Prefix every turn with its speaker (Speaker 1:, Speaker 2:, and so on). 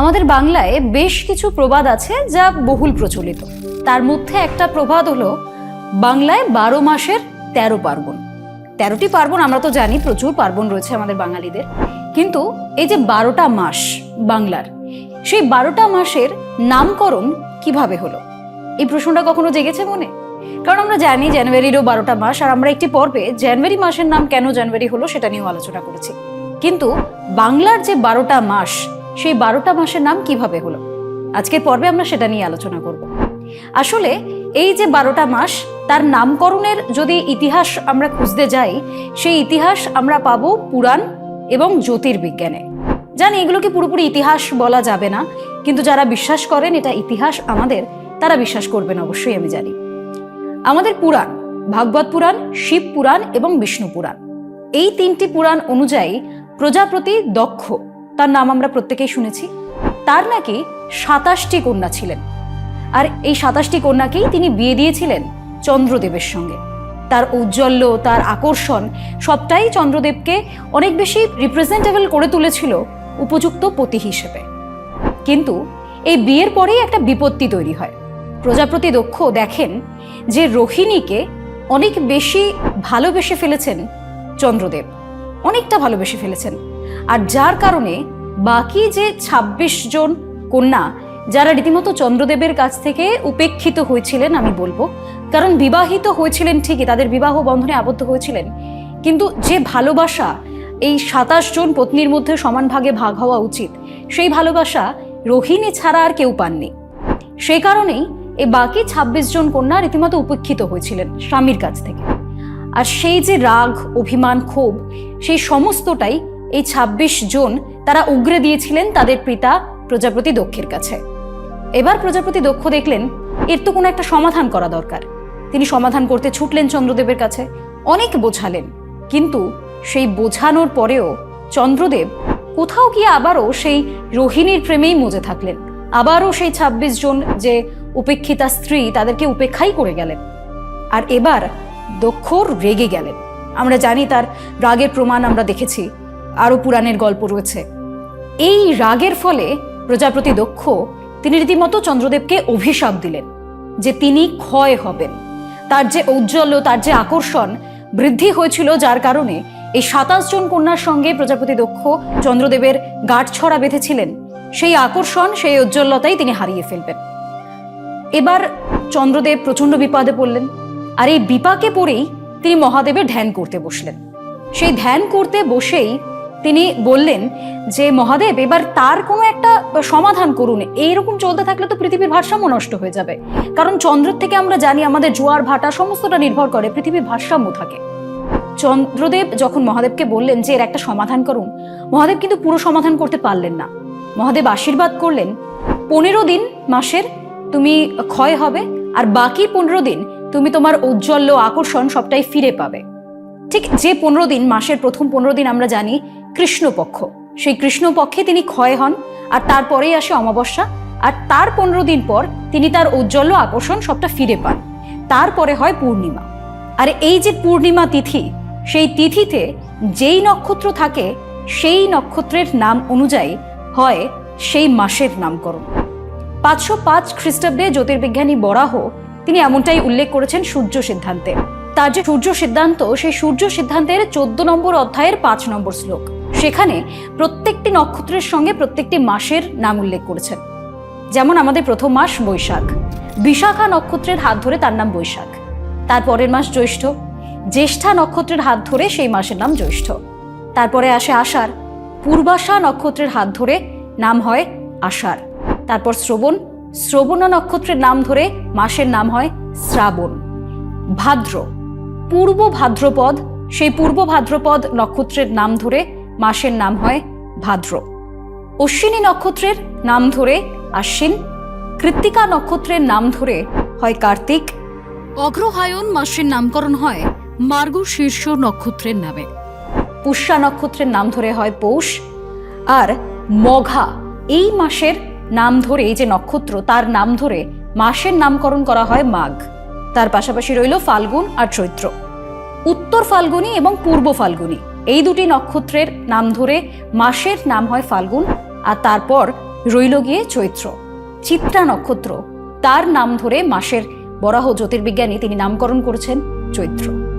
Speaker 1: আমাদের বাংলায় বেশ কিছু প্রবাদ আছে যা বহুল প্রচলিত। তার মধ্যে একটা প্রবাদ হলো, বাংলায় বারো মাসের তেরো পার্বণ। তেরোটি পার্বণ আমরা তো জানি, প্রচুর পার্বণ রয়েছে আমাদের বাঙালিদের। কিন্তু এই যে বারোটা মাস বাংলার, সেই বারোটা মাসের নামকরণ কীভাবে হলো? এই প্রশ্নটা কখনো জেগেছে মনে? কারণ আমরা জানি জানুয়ারিরও বারোটা মাস, আর আমরা একটি পর্বে জানুয়ারি মাসের নাম কেন জানুয়ারি হলো সেটা নিয়েও আলোচনা করেছি। কিন্তু বাংলার যে বারোটা মাস সেই বারোটা মাসের নাম কীভাবে হলো? আজকের পর্বে আমরা সেটা নিয়ে আলোচনা করব। আসলে এই যে বারোটা মাস, তার নামকরণের যদি ইতিহাস আমরা খুঁজতে যাই, সেই ইতিহাস আমরা পাব পুরাণ এবং জ্যোতির্বিজ্ঞানে। জানি এগুলোকে পুরোপুরি ইতিহাস বলা যাবে না, কিন্তু যারা বিশ্বাস করেন এটা ইতিহাস আমাদের, তারা বিশ্বাস করবেন অবশ্যই, আমি জানি। আমাদের পুরাণ, ভাগবত পুরাণ, শিব পুরাণ এবং বিষ্ণু পুরাণ, এই তিনটি পুরাণ অনুযায়ী প্রজাপতি দক্ষ তার নাম আমরা প্রত্যেকেই শুনেছি। তার নাকি সাতাশটি কন্যা ছিলেন। আর এই সাতাশটি কন্যাকেই তিনি বিয়ে দিয়েছিলেন চন্দ্রদেবের সঙ্গে। তার ঔজ্জ্বল্য, তার আকর্ষণ সবটাই চন্দ্রদেবকে অনেক বেশি রিপ্রেজেন্টেবল করে তুলেছিল উপযুক্ত পতি হিসেবে। কিন্তু এই বিয়ের পরেই একটা বিপত্তি তৈরি হয়। প্রজাপতি দক্ষ দেখেন যে রোহিণীকে অনেক বেশি ভালোবেসে ফেলেছেন চন্দ্রদেব। অনেকটা ভালোবেসে ফেলেছেন। আর যার কারণে বাকি যে ২৬ জন কন্যা যারা রীতিমতো চন্দ্রদেবের কাছ থেকে উপেক্ষিত হয়েছিলেন, আমি বলব, কারণ বিবাহিত হয়েছিলেন ঠিকই, তাদের বিবাহ বন্ধনে আবদ্ধ হয়েছিলেন, কিন্তু যে ভালোবাসা এই সাতাশ জন পত্নীর মধ্যে সমান ভাগে ভাগ হওয়া উচিত, সেই ভালোবাসা রোহিণী ছাড়া আর কেউ পাননি। সেই কারণেই এই বাকি ২৬ জন কন্যা রীতিমতো উপেক্ষিত হয়েছিলেন স্বামীর কাছ থেকে। আর সেই যে রাগ, অভিমান, ক্ষোভ, সেই সমস্তটাই এই ২৬ জন তারা উগরে দিয়েছিলেন তাদের পিতা প্রজাপতি দক্ষের কাছে। এবার প্রজাপতি দক্ষ দেখলেন এর তো কোনো একটা সমাধান করা দরকার। তিনি সমাধান করতে ছুটলেন চন্দ্রদেবের কাছে, অনেক বোঝালেন। কিন্তু সেই বোঝানোর পরেও চন্দ্রদেব কোথাও গিয়ে আবারও সেই রোহিণীর প্রেমেই মজে থাকলেন। আবারও সেই ২৬ জন যে উপেক্ষিতা স্ত্রী তাদেরকে উপেক্ষাই করে গেলেন। আর এবার দক্ষ রেগে গেলেন। আমরা জানি তার রাগের প্রমাণ আমরা দেখেছি। আরও পুরাণের গল্প রয়েছে। এই রাগের ফলে প্রজাপতি দক্ষ, তিনি রীতিমতো চন্দ্রদেবকে অভিশাপ দিলেন, যে তিনি ক্ষয় হবেন। তার যে ঔজ্জ্বল্য, তার যে আকর্ষণ বৃদ্ধি হয়েছিল যার কারণে এই সাতাশ জন কন্যার সঙ্গে প্রজাপতি দক্ষ চন্দ্রদেবের গাঁটছড়া বেঁধেছিলেন। সেই আকর্ষণ, সেই ঔজ্জ্বল্যতাই তিনি হারিয়ে ফেলবেন। এবার চন্দ্রদেব প্রচণ্ড বিপদে পড়লেন। আর এই বিপাকে পড়েই তিনি মহাদেবের ধ্যান করতে বসলেন। সেই ধ্যান করতে বসেই তিনি বললেন যে, মহাদেব, এবার তার কোনো একটা সমাধান করুন। এইরকম চলতে থাকলে তো পৃথিবীর ভারসাম্য নষ্ট হয়ে যাবে। কারণ চন্দ্রের থেকে আমরা জানি আমাদের জোয়ার, ভাটা সমস্তটা নির্ভর করে পৃথিবীর ভারসাম্য থাকে। চন্দ্রদেব যখন মহাদেবকে বললেন যে, এর একটা সমাধান করুন, মহাদেব কিন্তু পুরো সমাধান করতে পারলেন না। মহাদেব আশীর্বাদ করলেন, পনেরো দিন মাসের তুমি ক্ষয় হবে, আর বাকি পনেরো দিন তুমি তোমার ঔজ্জ্বল্য, আকর্ষণ সবটাই ফিরে পাবে। ঠিক যে পনেরো দিন, মাসের প্রথম পনেরো দিন আমরা জানি কৃষ্ণপক্ষ। সেই কৃষ্ণপক্ষে তিনি ক্ষয় হন, আর তারপরেই আসে অমাবস্যা, আর তার পনেরো দিন পর তিনি তার ঔজ্জ্বল্য আকর্ষণ সবটা ফিরে পান। তারপরে হয় পূর্ণিমা। আর এই যে পূর্ণিমা তিথি, সেই তিথিতে যেই নক্ষত্র থাকে, সেই নক্ষত্রের নাম অনুযায়ী হয় সেই মাসের নামকরণ। পাঁচশো পাঁচ খ্রিস্টাব্দে জ্যোতির্বিজ্ঞানী বরাহ তিনি এমনটাই উল্লেখ করেছেন সূর্য সিদ্ধান্তে। তার যে সূর্য সিদ্ধান্ত, সেই সূর্য সিদ্ধান্তের চোদ্দ নম্বর অধ্যায়ের পাঁচ নম্বর শ্লোক। সেখানে প্রত্যেকটি নক্ষত্রের সঙ্গে প্রত্যেকটি মাসের নাম উল্লেখ করেছেন। যেমন আমাদের প্রথম মাস বৈশাখ। বিশাখা নক্ষত্রের হাত ধরে তার নাম বৈশাখ। তার পরের মাস জ্যৈষ্ঠ। জ্যেষ্ঠা নক্ষত্রের হাত ধরে সেই মাসের নাম জ্যৈষ্ঠ। তারপরে আসে আষাঢ়। পূর্বাশা নক্ষত্রের হাত ধরে নাম হয় আষাঢ়। তারপর শ্রবণ। শ্রবণা নক্ষত্রের নাম ধরে মাসের নাম হয় শ্রাবণ। ভাদ্র। পূর্ব ভাদ্রপদ। সেই পূর্ব ভাদ্রপদ নক্ষত্রের নাম ধরে মাসের নাম হয় ভাদ্র। অশ্বিনী নক্ষত্রের নাম ধরে আশ্বিন, কৃত্তিকা নক্ষত্রের নাম ধরে হয় কার্তিক। অগ্রহায়ণ মাসের নামকরণ হয় মার্গ শীর্ষ নক্ষত্রের নামে। পুষ্যা নক্ষত্রের নাম ধরে হয় পৌষ। আর মঘা, এই মাসের নাম ধরে, এই যে নক্ষত্র, তার নাম ধরে মাসের নামকরণ করা হয় মাঘ। তার পাশাপাশি রইল ফাল্গুন আর চৈত্র। উত্তর ফাল্গুনি এবং পূর্ব ফাল্গুনি। এই দুটি নক্ষত্রের নাম ধরে মাসের নাম হয় ফাল্গুন আর তারপর রইল গিয়ে চৈত্র। চিত্রা নক্ষত্র, তার নাম ধরে মাসের বরাহ জ্যোতির্বিজ্ঞানী তিনি নামকরণ করেছেন চৈত্র।